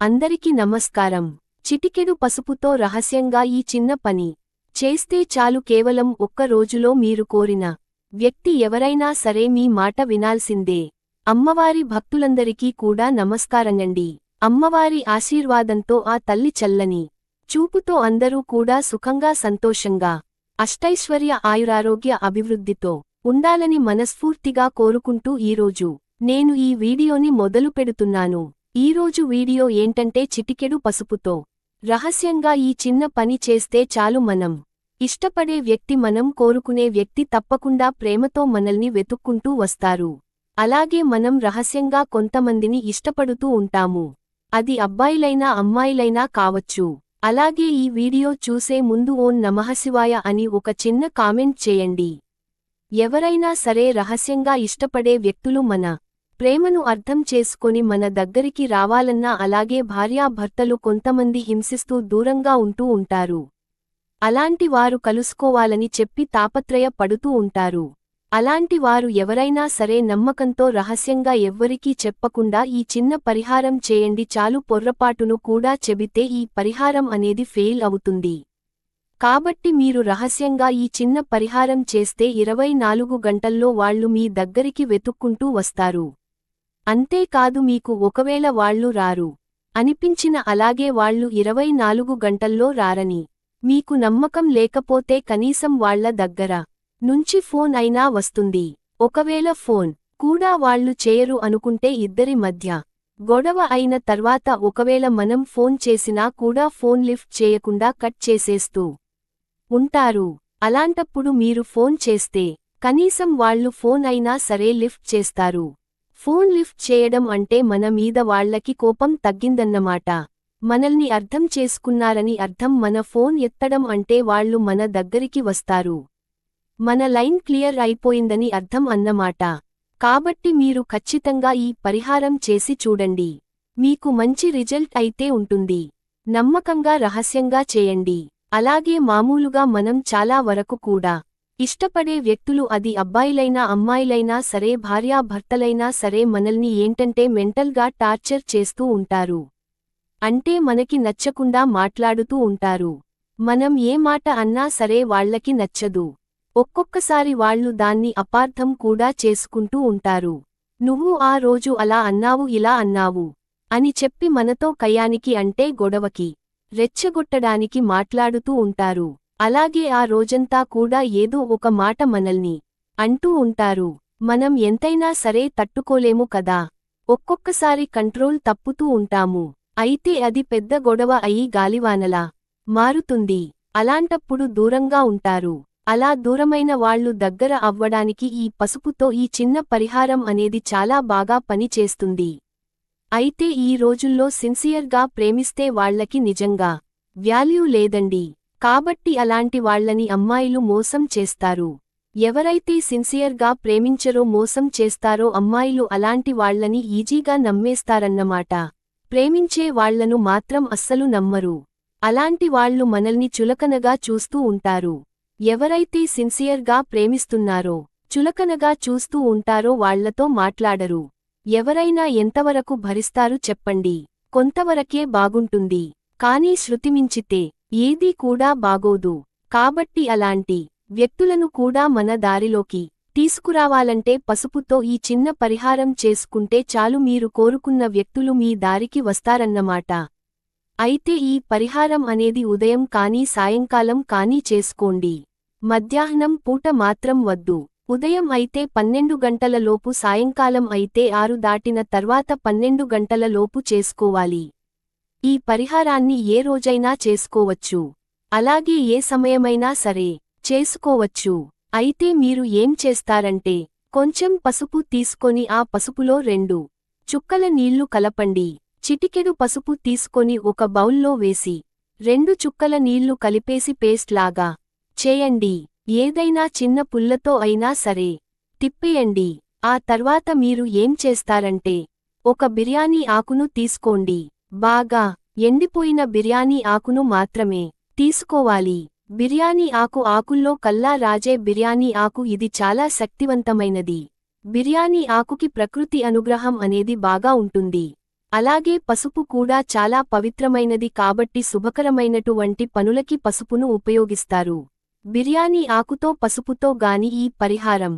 అందరికి నమస్కారం. చిటికెడు పసుపుతో రహస్యంగా ఈ చిన్న పని చేస్తే చాలు కేవలం ఒక్క రోజులో మీరు కోరిన వ్యక్తి ఎవరైనా సరే మీ మాట వినాల్సిందే. అమ్మవారి భక్తులందరికీ కూడా నమస్కారంగండి అమ్మవారి ఆశీర్వాదంతో ఆ తల్లి చల్లని చూపుతో అందరూ కూడా సుఖంగా సంతోషంగా అష్టైశ్వర్య ఆయురారోగ్య అభివృద్ధితో ఉండాలని మనస్ఫూర్తిగా కోరుకుంటూ ఈరోజు నేను ఈ వీడియోని మొదలు పెడుతున్నాను ఈరోజు వీడియో ఏంటంటే చిటికెడు పసుపుతో. రహస్యంగా ఈ చిన్న పని చేస్తే చాలు మనం. ఇష్టపడే వ్యక్తి మనం కోరుకునే వ్యక్తి తప్పకుండా ప్రేమతో మనల్ని వెతుక్కుంటూ వస్తారు. అలాగే మనం రహస్యంగా కొంతమందిని ఇష్టపడుతూ ఉంటాము. అది అబ్బాయిలైనా అమ్మాయిలైనా కావచ్చు. అలాగే ఈ వీడియో చూసే ముందు ఓం నమఃశివాయ అని ఒక చిన్న కామెంట్ చేయండి. ఎవరైనా సరే రహస్యంగా ఇష్టపడే వ్యక్తులు మన ప్రేమను అర్థం చేసుకొని మన దగ్గరికి రావాలన్నా అలాగే భార్యాభర్తలు కొంతమంది హింసిస్తూ దూరంగా ఉంటూ ఉంటారు. అలాంటి వారు కలుసుకోవాలని చెప్పి తాపత్రయ పడుతూ ఉంటారు. అలాంటి వారు ఎవరైనా సరే నమ్మకంతో రహస్యంగా ఎవ్వరికీ చెప్పకుండా ఈ చిన్న పరిహారం చేయండి చాలు పొర్రపాటును కూడా చెబితే ఈ పరిహారం అనేది ఫెయిల్ అవుతుంది. కాబట్టి మీరు రహస్యంగా ఈ చిన్న పరిహారం చేస్తే ఇరవై నాలుగు గంటల్లో వాళ్ళు మీ దగ్గరికి వెతుక్కుంటూ వస్తారు. అంతేకాదు మీకు ఒకవేళ వాళ్ళు రారు. అనిపించిన అలాగే వాళ్ళు ఇరవై నాలుగు గంటల్లో రారని. మీకు నమ్మకం లేకపోతే కనీసం వాళ్ళ దగ్గర నుంచి ఫోన్ అయినా వస్తుంది. ఒకవేళ ఫోన్ కూడా వాళ్ళు చేయరు అనుకుంటే ఇద్దరి మధ్య గొడవ అయిన తర్వాత ఒకవేళ మనం ఫోన్ చేసినా కూడా ఫోన్ లిఫ్ట్ చేయకుండా కట్ చేసేస్తూ ఉంటారు. అలాంటప్పుడు మీరు ఫోన్ చేస్తే కనీసం వాళ్ళు ఫోన్ అయినా సరే లిఫ్ట్ చేస్తారు. ఫోన్ లిఫ్ట్ చేయడం అంటే మన మీద వాళ్ళకి కోపం తగ్గిందన్నమాట. మనల్ని అర్థం చేసుకున్నారని అర్థం మన ఫోన్ ఎత్తడం అంటే వాళ్ళు మన దగ్గరికి వస్తారు. మన లైన్ క్లియర్ అయిపోయిందని అర్థం అన్నమాట. కాబట్టి మీరు ఖచ్చితంగా ఈ పరిహారం చేసి చూడండి. మీకు మంచి రిజల్ట్ అయితే ఉంటుంది. నమ్మకంగా రహస్యంగా చేయండి. అలాగే మామూలుగా మనం చాలా వరకు కూడా ఇష్టపడే వ్యక్తులు అది అబ్బాయిలైనా అమ్మాయిలైనా సరే భార్యాభర్తలైనా సరే మనల్ని ఏంటంటే మెంటల్గా టార్చర్ చేస్తూ ఉంటారు. అంటే మనకి నచ్చకుండా మాట్లాడుతూ ఉంటారు. మనం ఏ మాట అన్నా సరే వాళ్ళకి నచ్చదు. ఒక్కొక్కసారి వాళ్ళు దాన్ని అపార్థం కూడా చేసుకుంటూ ఉంటారు. నువ్వు ఆ రోజు అలా అన్నావు ఇలా అన్నావు అని చెప్పి మనతో కయానికి అంటే గొడవకి రెచ్చగొట్టడానికి మాట్లాడుతూ ఉంటారు. అలాగే ఆ రోజంతా కూడా ఏదో ఒక మాట మనల్ని అంటూ ఉంటారు. మనం ఎంతైనా సరే తట్టుకోలేము కదా. ఒక్కొక్కసారి కంట్రోల్ తప్పుతూ ఉంటాము. అయితే అది పెద్ద గొడవ అయి గాలివానలా మారుతుంది. అలాంటప్పుడు దూరంగా ఉంటారు. అలా దూరమైన వాళ్ళు దగ్గర అవ్వడానికి ఈ పసుపుతో ఈ చిన్న పరిహారం అనేది చాలా బాగా పనిచేస్తుంది అయితే ఈ రోజుల్లో సిన్సియర్గా ప్రేమిస్తే వాళ్ళకి నిజంగా వాల్యూ లేదండి. కాబట్టి అలాంటి వాళ్ళని అమ్మాయిలు మోసం చేస్తారు. ఎవరైతే సిన్సియర్గా ప్రేమించరో మోసం చేస్తారో అమ్మాయిలు అలాంటి వాళ్ళని ఈజీగా నమ్మేస్తారన్నమాట. ప్రేమించే వాళ్ళను మాత్రం అస్సలు నమ్మరు. అలాంటి వాళ్ళు మనల్ని చులకనగా చూస్తూ ఉంటారు. ఎవరైతే సిన్సియర్గా ప్రేమిస్తున్నారో చులకనగా చూస్తూ ఉంటారో వాళ్ళతో మాట్లాడరు. ఎవరైనా ఎంతవరకు భరిస్తారు చెప్పండి. కొంతవరకే బాగుంటుంది. కానీ శృతిమించితే ఏదీ కూడా బాగోదు. కాబట్టి అలాంటి వ్యక్తులను కూడా మన దారిలోకి తీసుకురావాలంటే పసుపుతో ఈ చిన్న పరిహారం చేసుకుంటే చాలు మీరు కోరుకున్న వ్యక్తులు మీ దారికి వస్తారన్నమాట. అయితే ఈ పరిహారం అనేది ఉదయం కానీ సాయంకాలం కానీ చేసుకోండి. మధ్యాహ్నం పూట మాత్రం వద్దు. ఉదయం అయితే పన్నెండు గంటలలోపు సాయంకాలం అయితే ఆరు దాటిన తర్వాత పన్నెండు గంటలలోపు చేసుకోవాలి. ఈ పరిహారాన్ని ఏ రోజైనా చేసుకోవచ్చు. అలాగే ఏ సమయమైనా సరే చేసుకోవచ్చు. అయితే మీరు ఏం చేస్తారంటే కొంచెం పసుపు తీసుకొని ఆ పసుపులో రెండు చుక్కల నీళ్ళు కలపండి. చిటికెడు పసుపు తీసుకొని ఒక బౌల్లో వేసి రెండు చుక్కల నీళ్ళు కలిపేసి పేస్ట్ లాగా చేయండి. ఏదైనా చిన్న పుల్లతో అయినా సరే తిప్పేయండి. ఆ తర్వాత మీరు ఏం చేస్తారంటే ఒక బిర్యానీ ఆకును తీసుకోండి. బాగా ఎండిపోయిన బిర్యానీ ఆకును మాత్రమే తీసుకోవాలి. బిర్యానీ ఆకు ఆకుల్లో కల్లా రాజే బిర్యానీ ఆకు ఇది చాలా శక్తివంతమైనది. బిర్యానీ ఆకుకి ప్రకృతి అనుగ్రహం అనేది బాగా ఉంటుంది. అలాగే పసుపు కూడా చాలా పవిత్రమైనది కాబట్టి శుభకరమైనటువంటి పనులకి పసుపును ఉపయోగిస్తారు. బిర్యానీ ఆకుతో పసుపుతో గాని ఈ పరిహారం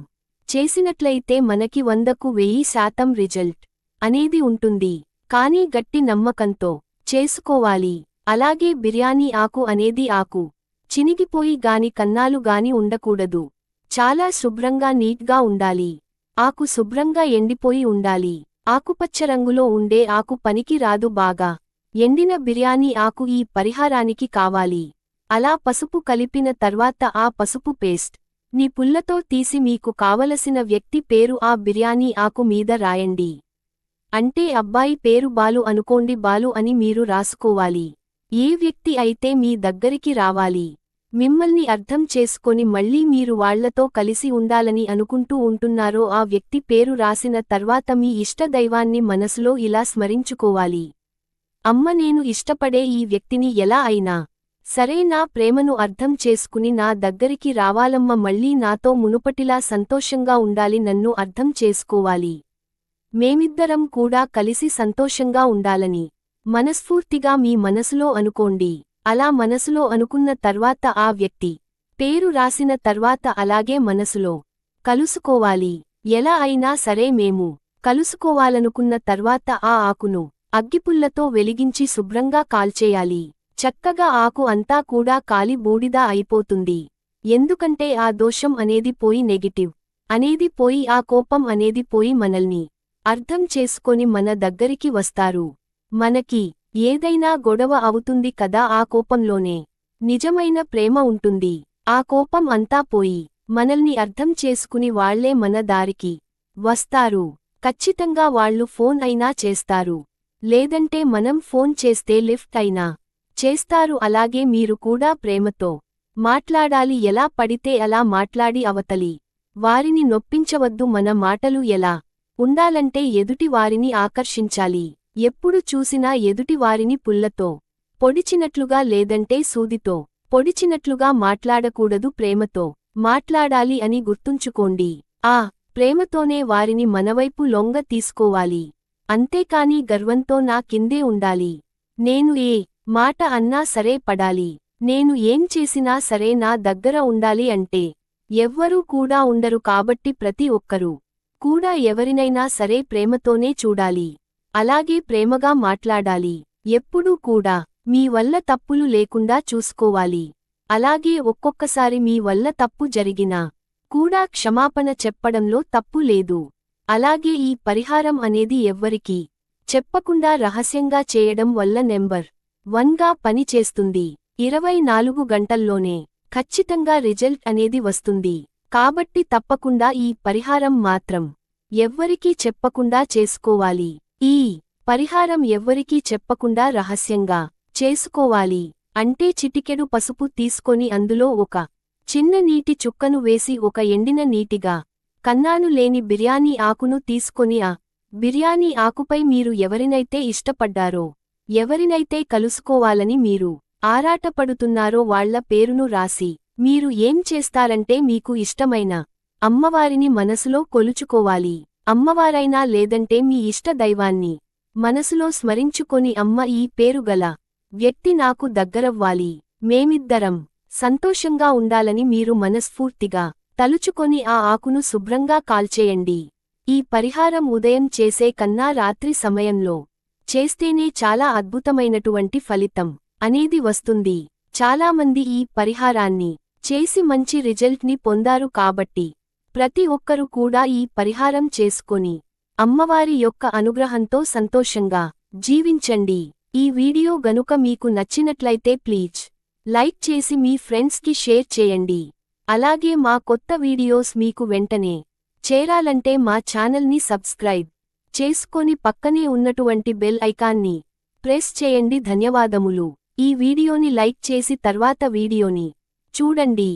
చేసినట్లయితే మనకి వందకు వెయ్యి శాతం రిజల్ట్ అనేది ఉంటుంది. కానీ గట్టి నమ్మకంతో చేసుకోవాలి. అలాగే బిర్యానీ ఆకు అనేది ఆకు. చినిగిపోయి గాని కన్నాలు గాని ఉండకూడదు. చాలా శుభ్రంగా నీట్గా ఉండాలి. ఆకు శుభ్రంగా ఎండిపోయి ఉండాలి. ఆకుపచ్చ రంగులో ఉండే ఆకు పనికి రాదు బాగా. ఎండిన బిర్యానీ ఆకు ఈ పరిహారానికి కావాలి. అలా పసుపు కలిపిన తర్వాత ఆ పసుపు పేస్ట్ని పుల్లతో తీసి మీకు కావలసిన వ్యక్తి పేరు ఆ బిర్యానీ ఆకు మీద రాయండి. అంటే అబ్బాయి పేరు బాలు అనుకోండి బాలు అని మీరు రాసుకోవాలి. ఏ వ్యక్తి అయితే మీ దగ్గరికి రావాలి. మిమ్మల్ని అర్థం చేసుకొని మళ్ళీ మీరు వాళ్ళతో కలిసి ఉండాలని అనుకుంటూ ఉంటున్నారో ఆ వ్యక్తి పేరు రాసిన తర్వాత మీ ఇష్టదైవాన్ని మనసులో ఇలా స్మరించుకోవాలి. అమ్మ నేను ఇష్టపడే ఈ వ్యక్తిని ఎలా అయినా. సరే నా ప్రేమను అర్థం చేసుకుని నా దగ్గరికి రావాలమ్మ మళ్ళీ నాతో మునుపటిలా సంతోషంగా ఉండాలి నన్ను అర్థం చేసుకోవాలి. మేమిద్దరం కూడా కలిసి సంతోషంగా ఉండాలని మనస్ఫూర్తిగా మీ మనసులో అనుకోండి. అలా మనసులో అనుకున్న తర్వాత ఆ వ్యక్తి పేరు రాసిన తర్వాత అలాగే మనసులో కలుసుకోవాలి. ఎలా అయినా సరే మేము కలుసుకోవాలనుకున్న తర్వాత ఆ ఆకును అగ్గిపుల్లతో వెలిగించి శుభ్రంగా కాల్చేయాలి. చక్కగా ఆకు అంతా కూడా కాలి బూడిదా అయిపోతుంది. ఎందుకంటే ఆ దోషం అనేది పోయి నెగిటివ్ అనేది పోయి ఆ కోపం అనేది పోయి మనల్ని అర్థం చేసుకొని మన దగ్గరికి వస్తారు. మనకి ఏదైనా గొడవ అవుతుంది కదా ఆ కోపంలోనే. నిజమైన ప్రేమ ఉంటుంది. ఆ కోపం అంతా పోయి మనల్ని అర్థం చేసుకుని వాళ్ళే మన దారికి వస్తారు. ఖచ్చితంగా వాళ్ళు ఫోన్ అయినా చేస్తారు. లేదంటే మనం ఫోన్ చేస్తే లిఫ్ట్ అయినా చేస్తారు. అలాగే మీరు కూడా ప్రేమతో మాట్లాడాలి. ఎలా పడితే అలా మాట్లాడి అవతలి వారిని నొప్పించవద్దు. మన మాటలు ఎలా ఉండాలంటే ఎదుటి వారిని ఆకర్షించాలి. ఎప్పుడు చూసినా ఎదుటివారిని పుల్లతో పొడిచినట్లుగా లేదంటే సూదితో పొడిచినట్లుగా మాట్లాడకూడదు ప్రేమతో. మాట్లాడాలి అని గుర్తుంచుకోండి. ఆ ప్రేమతోనే వారిని మనవైపు లొంగ తీసుకోవాలి. అంతేకాని గర్వంతో నా కిందే ఉండాలి. నేను ఏ మాట అన్నా సరే పడాలి. నేను ఏం చేసినా సరే నా దగ్గర ఉండాలి అంటే ఎవ్వరూ కూడా ఉండరు కాబట్టి ప్రతి ఒక్కరూ కూడా ఎవరినైనా సరే ప్రేమతోనే చూడాలి. అలాగే ప్రేమగా మాట్లాడాలి. ఎప్పుడూ కూడా మీ వల్ల తప్పులు లేకుండా చూసుకోవాలి. అలాగే ఒక్కొక్కసారి మీ వల్ల తప్పు జరిగినా కూడా క్షమాపణ చెప్పడంలో తప్పు లేదు. అలాగే ఈ పరిహారం అనేది ఎవ్వరికీ చెప్పకుండా రహస్యంగా చేయడం వల్ల నెంబర్ వన్గా పనిచేస్తుంది ఇరవై నాలుగు గంటల్లోనే ఖచ్చితంగా రిజల్ట్ అనేది వస్తుంది. కాబట్టి తప్పకుండా ఈ పరిహారం మాత్రం ఎవ్వరికీ చెప్పకుండా చేసుకోవాలి. ఈ పరిహారం ఎవ్వరికీ చెప్పకుండా రహస్యంగా చేసుకోవాలి. అంటే చిటికెడు పసుపు తీసుకొని అందులో ఒక చిన్న నీటి చుక్కను వేసి ఒక ఎండిన నీటిగా కన్నాను లేని బిర్యానీ ఆకును తీసుకొని ఆ బిర్యానీ ఆకుపై మీరు ఎవరినైతే ఇష్టపడ్డారో ఎవరినైతే కలుసుకోవాలని మీరు ఆరాటపడుతున్నారో వాళ్ళ పేరును రాసి మీరు ఏం చేస్తారంటే మీకు ఇష్టమైన అమ్మవారిని మనసులో కొలుచుకోవాలి. అమ్మవారైనా లేదంటే మీ ఇష్ట దైవాన్ని మనసులో స్మరించుకొని అమ్మ ఈ పేరుగల వ్యక్తి నాకు దగ్గరవ్వాలి. మేమిద్దరం సంతోషంగా ఉండాలని మీరు మనస్ఫూర్తిగా తలుచుకొని ఆ ఆకును శుభ్రంగా కాల్చేయండి. ఈ పరిహారం ఉదయం చేసే కన్నా రాత్రి సమయంలో చేస్తేనే చాలా అద్భుతమైనటువంటి ఫలితం అనేది వస్తుంది. చాలామంది ఈ పరిహారాన్ని చేసి మంచి రిజల్ట్ని పొందారు కాబట్టి ప్రతి ఒక్కరు కూడా ఈ పరిహారం చేసుకొని అమ్మవారి యొక్క అనుగ్రహంతో సంతోషంగా జీవించండి. ఈ వీడియో గనుక మీకు నచ్చినట్లయితే ప్లీజ్ లైక్ చేసి మీ ఫ్రెండ్స్కి షేర్ చేయండి. అలాగే మా కొత్త వీడియోస్ మీకు వెంటనే చేరాలంటే మా ఛానల్ని సబ్స్క్రైబ్ చేసుకొని పక్కనే ఉన్నటువంటి బెల్ ఐకాన్ని ప్రెస్ చేయండి. ధన్యవాదములు. ఈ వీడియోని లైక్ చేసి తర్వాత వీడియోని చూడండి